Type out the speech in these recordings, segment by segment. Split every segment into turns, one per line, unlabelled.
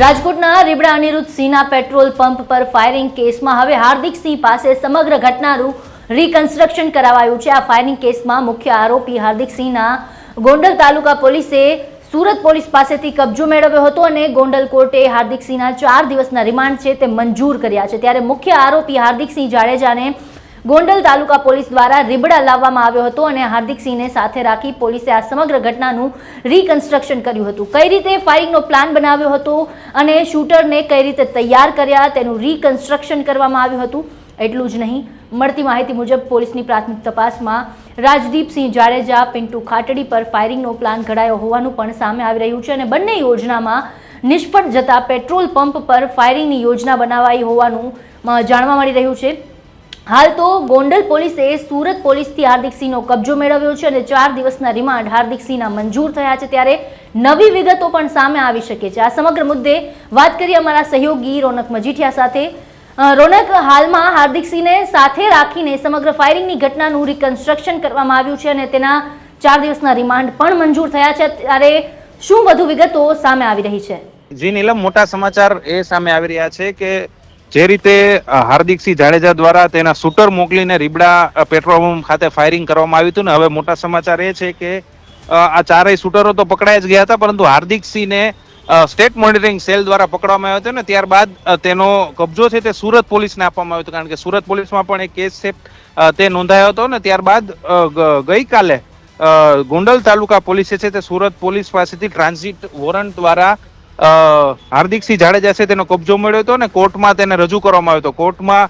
રાજકોટના રીબડા અનિરુદ્ધ સિંહના petrol pump પર ફાયરિંગ કેસમાં હવે હાર્દિક સિંહ પાસે સમગ્ર ઘટનાનું રીકન્સ્ટ્રક્શન કરાવાયું છે. આ ફાયરિંગ કેસમાં મુખ્ય આરોપી હાર્દિક સિંહના ગોંડલ તાલુકા પોલીસે સુરત પોલીસ પાસેથી કબજો મેળવ્યો હતો અને ગોંડલ કોર્ટે હાર્દિક સિંહના ચાર દિવસના રિમાન્ડ છે તે મંજૂર કર્યા છે. ત્યારે મુખ્ય આરોપી હાર્દિક સિંહ જાડેજાને ગોંડલ તાલુકા પોલીસ દ્વારા રીબડા લાવવામાં આવ્યો હતો અને હાર્દિક સિંહને સાથે રાખી પોલીસે આ સમગ્ર ઘટનાનું રીકન્સ્ટ્રક્શન કર્યું હતું. કઈ રીતે ફાયરિંગનો પ્લાન બનાવ્યો હતો અને શૂટરને કઈ રીતે તૈયાર કર્યા તેનું રીકન્સ્ટ્રક્શન કરવામાં આવ્યું હતું, એટલું જ નહીં. મળતી માહિતી મુજબ પોલીસની પ્રાથમિક તપાસમાં રાજદીપસિંહ જાડેજા, પિન્ટુ ખાટડી પર ફાયરિંગનો પ્લાન ઘડાયો હોવાનું પણ સામે આવી રહ્યું છે અને બંને યોજનામાં નિષ્ફળ જતા પેટ્રોલ પંપ પર ફાયરિંગની યોજના બનાવાઈ હોવાનું જાણવા મળી રહ્યું છે. હાલ તો ગોંડલ પોલીસે સુરત પોલીસથી હાર્દિક સિંહનો કબજો મેળવ્યો છે અને ચાર દિવસના રિમાન્ડ હાર્દિક સિંહના મંજૂર થયા છે ત્યારે નવી વિગતો પણ સામે આવી શકે છે. આ સમગ્ર મુદ્દે વાત કરીએ અમારા સહયોગી રોનક મજીઠિયા સાથે. રોનક, હાલમાં હાર્દિક સિંહને સાથે રાખીને સમગ્ર ફાયરિંગની ઘટનાનું રિકન્સ્ટ્રક્શન કરવામાં આવ્યું છે અને તેના ચાર દિવસના રિમાન્ડ પણ મંજૂર થયા છે. ત્યારે શું વધુ વિગતો સામે આવી રહી છે?
જી નીલમ, મોટા સમાચાર એ સામે આવી રહ્યા છે કે જે રીતે હાર્દિકસિંહ જાડેજા દ્વારા તેના શૂટર મોકલીને રીબડા પેટ્રોલ પંપ ખાતે ફાયરિંગ કરવામાં આવ્યું હતું ને, હવે મોટા સમાચાર એ છે કે આ ચારેય શૂટરો તો પકડાઈ જ ગયા હતા, પરંતુ હાર્દિકસિંહને સ્ટેટ મોનિટરિંગ સેલ દ્વારા પકડવામાં આવ્યો હતો ને, ત્યારબાદ તેનો કબજો છે તે સુરત પોલીસને આપવામાં આવ્યો હતો, કારણ કે સુરત પોલીસમાં પણ એક કેસ છે તે નોંધાયો હતો ને, ત્યારબાદ ગઈકાલે ગોંડલ તાલુકા પોલીસે છે તે સુરત પોલીસ પાસેથી ટ્રાન્ઝિટ વોરંટ દ્વારા હાર્દિકસિંહ જાડેજા છે તેનો કબજો મળ્યો હતો ને કોર્ટમાં તેને રજૂ કરવામાં આવ્યો હતો. કોર્ટમાં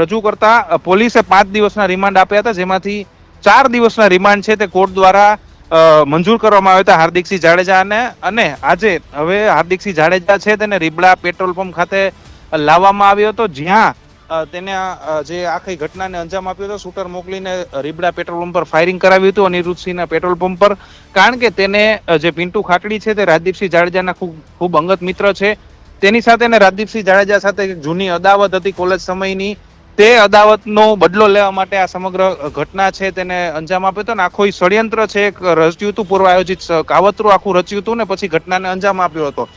રજૂ કરતા પોલીસે પાંચ દિવસના રિમાન્ડ આપ્યા હતા, જેમાંથી ચાર દિવસના રિમાન્ડ છે તે કોર્ટ દ્વારા મંજૂર કરવામાં આવ્યા હતા હાર્દિકસિંહ જાડેજાને. અને આજે હવે હાર્દિકસિંહ જાડેજા છે તેને રીબડા પેટ્રોલ પંપ ખાતે લાવવામાં આવ્યો હતો, જ્યાં તેને જે આખી ઘટનાને અંજામ આપ્યો હતો, શૂટર મોકલીને રીબડા પેટ્રોલ પંપ પર ફાયરિંગ કરાવ્યું હતું, અનિરુદ્ધસિંહના પેટ્રોલ પંપ પર. કારણ કે તેને જે પિન્ટુ ખાટડી છે, તે રાજદીપસિંહ જાડેજાના ખૂબ ખૂબ અંગત મિત્ર છે. તેની સાથે ને રાજદીપસિંહ જાડેજા સાથે જૂની અદાવત હતી કોલેજ સમયની. તે અદાવતનો બદલો લેવા માટે આ સમગ્ર ઘટના છે, તેને અંજામ આપ્યો હતો. ને આખો ષડયંત્ર છે, એક રચ્યું હતું, પૂર્વ આયોજિત કાવતરું આખું રચ્યું હતું ને પછી ઘટનાને અંજામ આપ્યો હતો.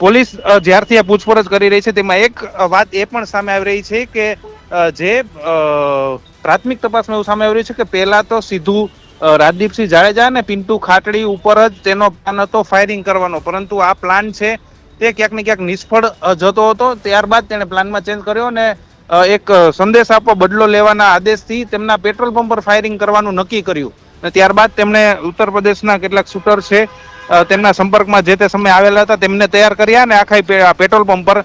પોલીસ જ્યારથી આ પૂછપરછ કરી રહી છે, તેમાં એક વાત એ પણ સામે આવી રહી છે કે જે પ્રાથમિક તપાસમાં એવું સામે આવી રહ્યું છે કે પહેલા તો સીધું રાજદીપસિંહ જાડેજા અને પિન્ટુ ખાટડી ઉપર જ તેનો પ્લાન હતો ફાયરિંગ કરવાનો. પરંતુ આ પ્લાન છે તે ક્યાંક ને ક્યાંક નિષ્ફળ જતો હતો. ત્યારબાદ તેણે પ્લાનમાં ચેન્જ કર્યો અને એક સંદેશ આપવા બદલો લેવાના આદેશથી તેમના પેટ્રોલ પંપ પર ફાયરિંગ કરવાનું નક્કી કર્યું. અને ત્યારબાદ તેમણે ઉત્તર પ્રદેશના કેટલાક શૂટર છે તેમના સંપર્કમાં જે તે સમયે આવેલા હતા, તેમને તૈયાર કર્યા અને આખા પેટ્રોલ પંપ પર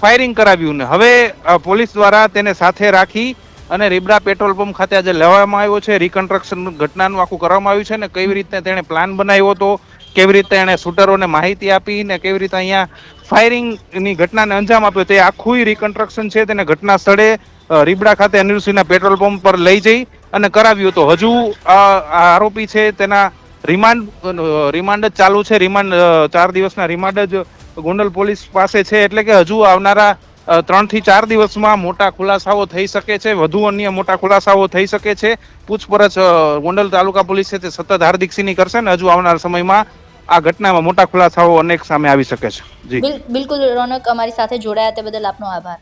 ફાયરિંગ કરાવ્યું ને. હવે પોલીસ દ્વારા તેને સાથે રાખી અને રીબડા પેટ્રોલ પંપ ખાતે આજે લેવામાં આવ્યો છે. રિકન્સ્ટ્રક્શન ઘટનાનું આખું કરવામાં આવ્યું છે ને કેવી રીતે તેણે પ્લાન બનાવ્યો હતો, કેવી રીતે એણે શૂટરોને માહિતી આપી ને કેવી રીતે અહીંયા ફાયરિંગની ઘટનાને અંજામ આપ્યો તે આખું રિકન્સ્ટ્રક્શન છે તેને ઘટના સ્થળે રીબડા ખાતે અનિરુસિંહના પેટ્રોલ પંપ પર લઈ જઈ અને કરાવ્યું હતું. હજુ આરોપી છે તેના રિમાન્ડ રિમાન્ડ જ ચાલુ છે. રિમાન્ડ ચાર દિવસના રિમાન્ડ જ ગોંડલ પોલીસ પાસે છે. એટલે કે હજુ આવનારા ત્રણથી ચાર દિવસમાં મોટા ખુલાસાઓ થઈ શકે છે. વધુ અન્ય મોટા ખુલાસાઓ થઈ શકે છે. પૂછપરછ ગોંડલ તાલુકા પોલીસ છે તે સતત હાર્દિકસિંહની કરશે ને હજુ આવનાર સમયમાં આ ઘટનામાં મોટા ખુલાસાઓ અનેક સામે આવી શકે છે. જી.
બિલકુલ રોનક, અમારી સાથે જોડાયા તે બદલ આપનો આભાર.